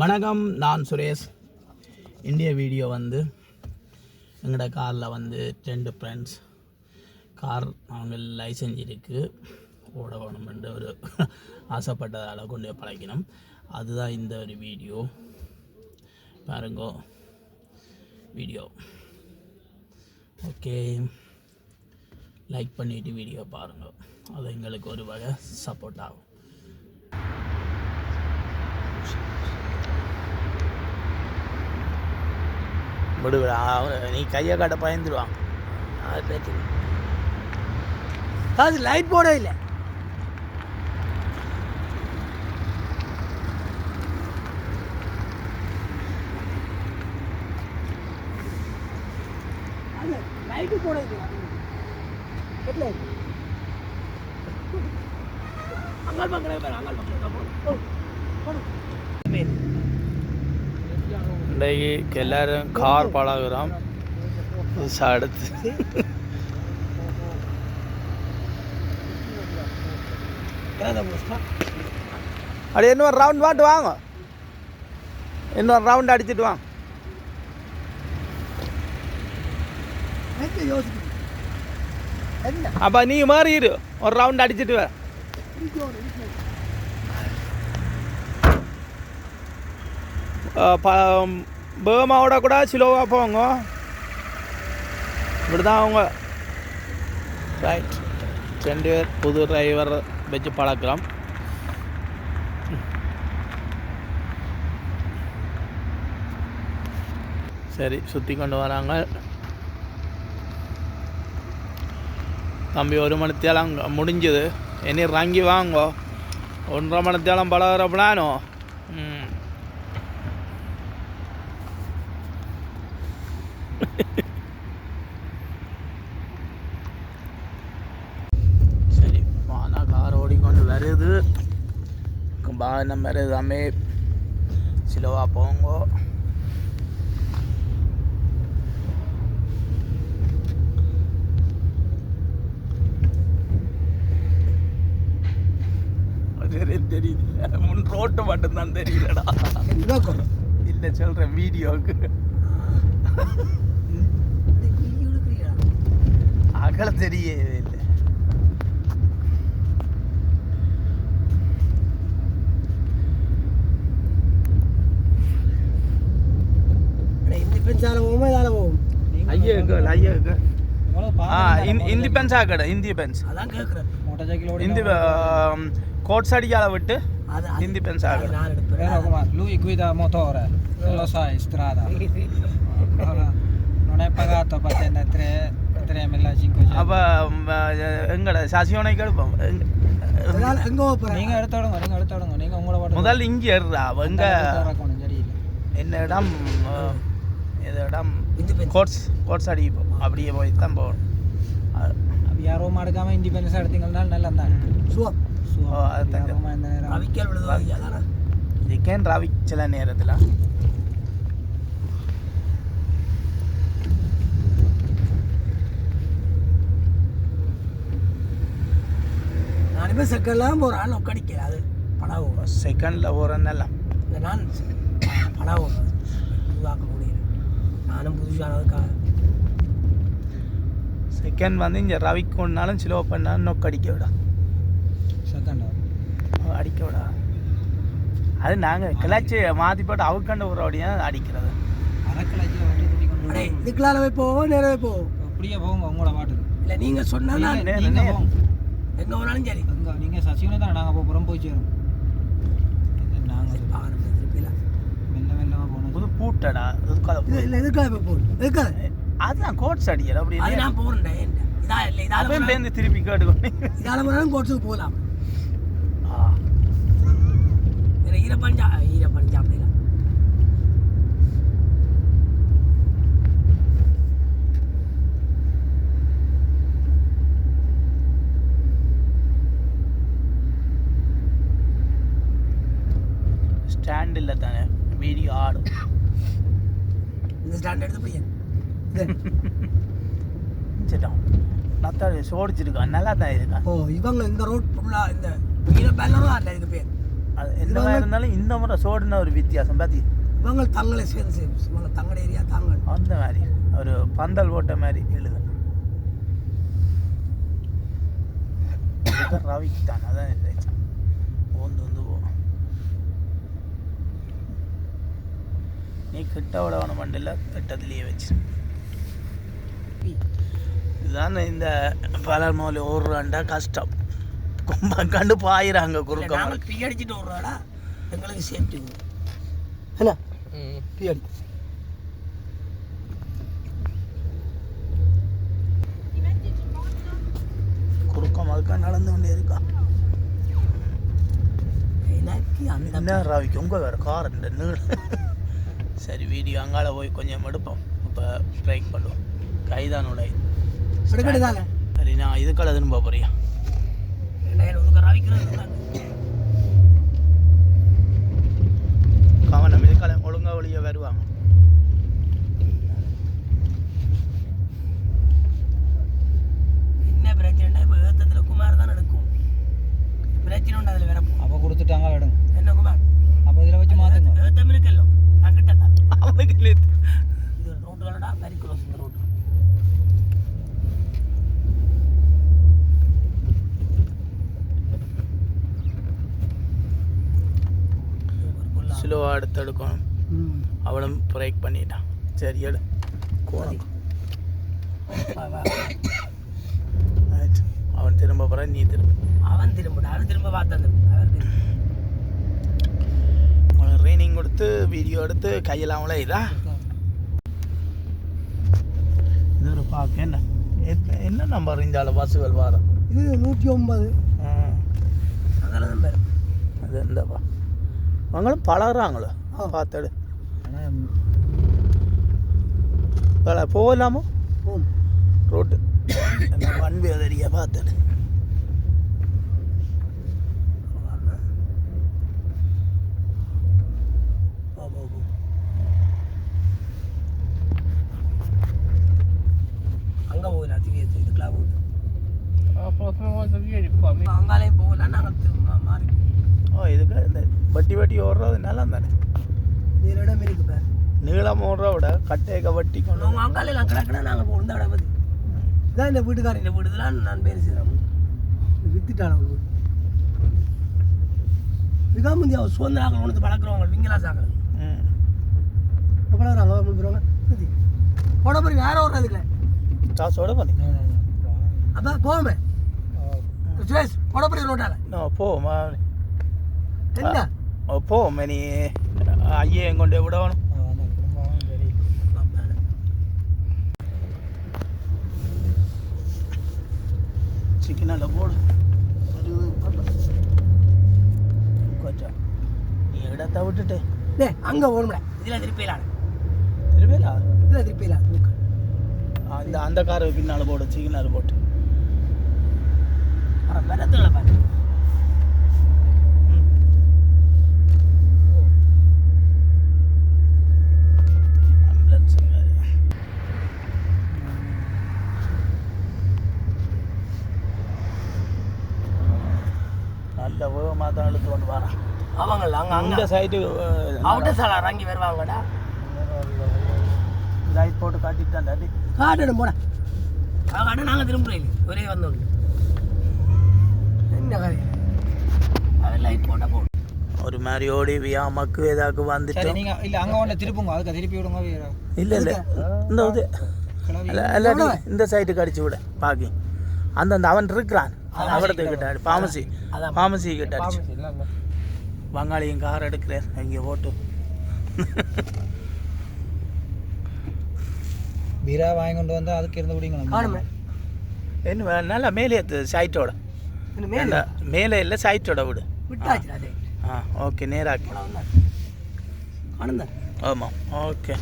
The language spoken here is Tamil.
வணக்கம் நான் சுரேஷ். இந்திய வீடியோ வந்து எங்களோட காரில் வந்து ரெண்டு ஃப்ரெண்ட்ஸ் கார் அவங்க லைசன்ஸ் இருக்குது ஓட வேணுமென்று ஒரு ஆசைப்பட்டதால் கொண்டு போய் பழகினோம். அதுதான் இந்த ஒரு வீடியோ. பாருங்கோ வீடியோ. ஓகே. லைக் பண்ணிவிட்டு வீடியோ பாருங்கள் அது எங்களுக்கு ஒரு வகை சப்போர்ட் ஆகும். விடுவிடா. நீ கையை காட்ட பயந்துருவான். அது பிரச்சனை அது லைட் போட இல்லை. லைட்டு போட அங்கால் பக்கம் அங்காள் பக்கம் இன்றைக்கு எல்லாரும் கார் பழகுறோம். அடுத்து. அப்படி இன்னொரு ரவுண்ட் பாட்டு வாங்க. இன்னொரு ரவுண்ட் அடிச்சிட்டு வாங்க. யோசிச்சு அப்போ நீ மாறிடு ஒரு ரவுண்ட் அடிச்சிட்டு வர பேமாவோட கூட சிலோவாக போங்க இப்படி தான் அவங்க ரைட் ரெண்டு பேர் புது டிரைவர் வச்சு பழக்கிறோம் சரி சுற்றி கொண்டு வராங்க தம்பி ஒரு மணித்தேலம் முடிஞ்சது இனி இறங்கி வாங்கோ ஒன்றரை மணித்தேலம் பழகிற பிளானோ சரி வானா கார் ஓடிக்கொண்டு வருது. வாகனம் வருது அம்மே சிலவா போங்கோ. அது தெரியுது முன் ரோட்டு மட்டும்தான் தெரியலடா. இல்லை சொல்கிறேன் வீடியோவுக்கு. அகல தெரியவே இல்லை. இந்த பென்ஸ் ஆக்கட இந்தி பென்ஸ். அதான் கேட்குறேன் இந்தி கோட்ஸ் அடிக்கால விட்டு இந்தி பென்ஸ் ஆக்கட lui guida motore, lo sai, strada. Non è pagato patente 3 3500. அப்போ எங்கட சசியோனைக்கு எடுப்போம் அதனால எங்க போறேன் நீங்க எடுத்தோடுங்க நீங்க எடுத்தோடுங்க நீங்க உங்களோட பாட்டு முதல்ல இங்கே ஏறுறா எங்க என்ன இடம் இது இடம் கோட்ஸ் கோட்ஸ் அடிப்போம் அப்படியே போய் தான் போகணும் அது- அப்போ யாரும் எடுக்காம இண்டிபெண்டன்ஸ் எடுத்தீங்கன்னா நல்லா தான் அதுதான். யாரும் இந்த நேரம் அவிக்கல் விழுதோ அதானே இதுக்கேன் ரவி சில நேரத்தில் போகிறேன் நொக்கடிக்க அது பணம் ஓடும் செகண்டில் போகிறதெல்லாம் இந்த நான் பணம் ஓடும் புதுவாக்க முடியல நானும் புதுசானதுக்காக. செகண்ட் வந்து இங்கே ரவிக்கு ஒன்றாலும் ஸ்லோ பண்ணாலும் நொக்கு அடிக்க விடா. செகண்ட் அடிக்க விடா. அது நாங்கள் கிளச்சி மாற்றி போட்டு அவுக்கண்ட உறவுடையாக அடிக்கிறது. அரைக்கலாச்சி வண்டி கூட்டி கொண்டு அடே இதுக்குள்ளால போய் போவோம் நேரவே போவோம். அப்படியே போங்க உங்களோட பாட்டுக்கு. இல்லை நீங்கள் சொன்னால் நான் நேரா, நீங்க நேரா. போங்க எங்கே போனாலும் சரி. எங்க நீங்க சசிவனை தான் நாங்கள் போகிறோம் போய் சேரும் நாங்கள் பாருங்க திருப்பிலாம் மெல்ல மெல்லமாக போனோம் புது பூட்டடா இது இல்லை எதுக்காக போய் போகணும் எதுக்காக? அதுதான் கோட்ஸ் அடிக்கிற அப்படி அது நான் போகிறேன்டா ஏன்டா? இதா இல்லை இதால பேருந்து திருப்பி கேட்டுக்கொண்டு இதால போனாலும் கோட்ஸுக்கு போகலாம். ஈரப்பஞ்சா ஈரப்பஞ்சா அப்படிலாம். ஸ்டாண்ட் இல்லை தானே. வீடியோ ஆடும். இந்த ஸ்டாண்ட் எடுத்து பையன். இது. சரிதான் நத்தாடி சோடிச்சிருக்கான். நல்லா தான் இருக்கான். ஓ இவங்க இந்த ரோட் ஃபுல்லாக இந்த ஈர பேலரும் அதில் இதுக்கு பேர் அது என்ன மாதிரி இருந்தாலும் இந்த முறை சோடுன ஒரு வித்தியாசம். பாத்தி. இவங்க தங்களை சேர்ந்து இவங்க தங்களோட ஏரியா தாங்கள் அந்த மாதிரி. ஒரு பந்தல் போட்ட மாதிரி எழுது. ரவிக்கு தான் அதான் ஓந்து வந்து நீ கிட்ட விட வேணும் மண்டில் கிட்டத்துலேயே வச்சு இதுதான் இந்த பலர் மோலி ஓடுறாண்டா கஷ்டம். கும்ப கண்டு பாயிறாங்க குறுக்க டீ அடிச்சுட்டு விட்றோடா எங்களுக்கு சேஃப்டி என்ன டீ அடி. குறுக்கம் அதுக்கா நடந்து கொண்டே இருக்கா. எனக்கு அந்த என்ன ராவிக்கு? உங்க வேற கார் இந்த நீள சரி வீடியோ அங்கால போய் கொஞ்சம் எடுப்போம். இப்போ ஸ்ட்ரைக் பண்ணுவோம். கைதானோட சரி நான் இதுக்கால திரும்ப போறியா? ரெண்டாயிரம் ஒதுக்க ரவிக்கிறது கவனம் இதுக்கால ஒழுங்கா ஒளிய வருவாங்க என்ன பிரச்சனைனா இப்போ ஏத்தத்தில் குமார் தான் எடுக்கும் பிரச்சனை உண்டு அதில் வேற அப்போ கொடுத்துட்டாங்க விடுங்க என்ன குமார் அப்போ இதில் வச்சு மாற்றுங்க ஏத்தம் இருக்கല്ലോ நான் கிட்ட தான் லேத்து. இது ரோட்டு வேலடா வெரி க்ளோஸ் இந்த ரோட்டு ஸ்லோவா எடுத்து எடுக்கணும் அவனும் பிரேக் பண்ணிட்டான் சரி எடு. கோணம். அவன் திரும்ப போற நீ திரும்ப. அவன் திரும்படா அவன் திரும்ப பார்த்தான் அவர் திரும்ப. ட்ரைனிங் கொடுத்து வீடியோ எடுத்து கையெல்லாம் அவளே இதா இது ஒரு பார்க்க என்ன? என்ன நம்பர் இந்த பஸ்ஸுகள் வாரம். இது நூற்றி ஒன்பது. அதனால தான் பேர் அது இந்தப்பா அவங்களும் பழகுறாங்களோ? பார்த்துடு போகலாமோ? ரோட்டு. வண்டி அதடியா பார்த்துடு போ போ போ அங்கே போகல அதிகம் இதுக்கெல்லாம் போகுது அங்காலையும் போகலாம் நாங்கள் திரும்ப மாறி ஓ இதுக்கு இந்த வட்டி வட்டி ஓடுறது நல்லா தானே. வேறு இடம் இருக்கு பேர். நீளம் ஓடுற விட கட்டையக்க வட்டி கொண்டு அவங்க அங்காலையில் கிடக்குனா நாங்கள் இந்த இடம் பற்றி இதான் இந்த வீட்டுக்காரன். இந்த வீடு நான் பேர் செய்கிறேன் வித்துட்டான ஒரு வீடு. இதுதான் முந்தி அவர் சுதந்திராக்கள் ஒன்று பழக்கிறவங்க விங்கலா சாக்கள் ம். பழகிறாங்க போடுவாங்க போட போறீங்க யாரோ ஒரு அதுக்குள்ள காசோட பண்ணி அப்போ போமே சுரேஷ் போட போறீங்க ரோட்டால நான் போமா என்ன? விடணும் அந்த குடும்பம் சரி சிக்கனில் போடு அது கொஞ்சம் நீ இடத்த விட்டுட்டு டே அங்கே போகணும்ல இதில் திருப்பிடலாம் திருவேலா இதில் திருப்பிடலாம் அந்த அந்த காரை பின்னால் போடு சிக்கனால் போட்டு மரத்துகளை பாரு நல்ல வேகமாக தான் இழுத்து கொண்டு வரான். அவங்கள அங்கே அந்த சைடு அவுட்டர் சாலை இறங்கி வருவாங்கடா. லைட் போட்டு காட்டிட்டான்டா டேய். காட்டணும் போட. காட்டு நாங்கள் திரும்புறோம் ஒரே வந்தோம் என்ன கதை? அவன் லைட் போட்டால் போடும் ஒரு மாதிரி ஓடி வியாமக்கு ஏதாக்கு சரி வந்துட்டோம் நீங்க இல்ல அங்க ஒன்று திருப்புங்க. அதுக்கு திருப்பி விடுங்க. இல்ல இல்ல. இந்த இது. இந்த சைடு கடிச்சு விட. பாக்கி. அந்த அந்த அவன் இருக்கிறான். அவடத்து கிட்ட பாமசி அதான். பாமசி கிட்ட வங்காளியும் கார் எடுக்கிறேன் இங்கே போட்டு பீரா வாங்கி கொண்டு வந்தா அதுக்கு இருந்து காணுமே. என்ன வே- நல்லா மேலே சைட்டோட மேலே? மேலே இல்லை சைட்டோட விடு. ஆ ஓகே தான் ஆமாம் ஓகே